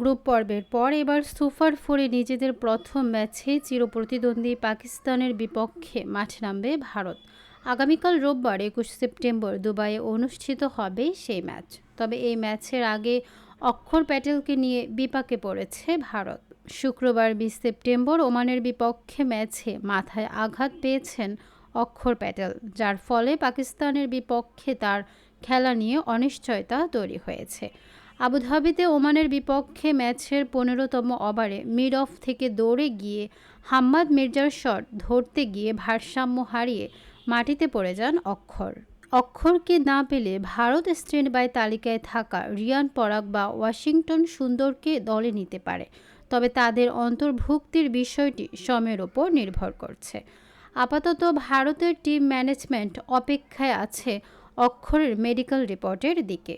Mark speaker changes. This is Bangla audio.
Speaker 1: গ্রুপ পর্বের পর এবার সুপার ফোরে নিজেদের প্রথম ম্যাচে চিরপ্রতিদ্বন্দ্বী পাকিস্তানের বিপক্ষে মাঠ নামবে ভারত। আগামীকাল রোববার একুশ সেপ্টেম্বর দুবাইয়ে অনুষ্ঠিত হবে সেই ম্যাচ। তবে এই ম্যাচের আগে অক্ষর প্যাটেলকে নিয়ে বিপাকে পড়েছে ভারত। শুক্রবার বিশ সেপ্টেম্বর ওমানের বিপক্ষে ম্যাচে মাথায় আঘাত পেয়েছেন অক্ষর প্যাটেল, যার ফলে পাকিস্তানের বিপক্ষে তার খেলা নিয়ে অনিশ্চয়তা তৈরি হয়েছে। আবুধাবিতে ওমানের বিপক্ষে ম্যাচের পনেরোতম ওভারে মিড অফ থেকে দৌড়ে গিয়ে হাম্মাদ মির্জার শট ধরতে গিয়ে ভারসাম্য হারিয়ে মাটিতে পড়ে যান অক্ষর। অক্ষরকে না পেলে ভারত স্ট্যান্ড বাই তালিকায় থাকা রিয়ান পরাগ বা ওয়াশিংটন সুন্দরকে দলে নিতে পারে, তবে তাদের অন্তর্ভুক্তির বিষয়টি সময়ের ওপর নির্ভর করছে। আপাতত ভারতের টিম ম্যানেজমেন্ট অপেক্ষায় আছে অক্ষরের মেডিকেল রিপোর্টের দিকে।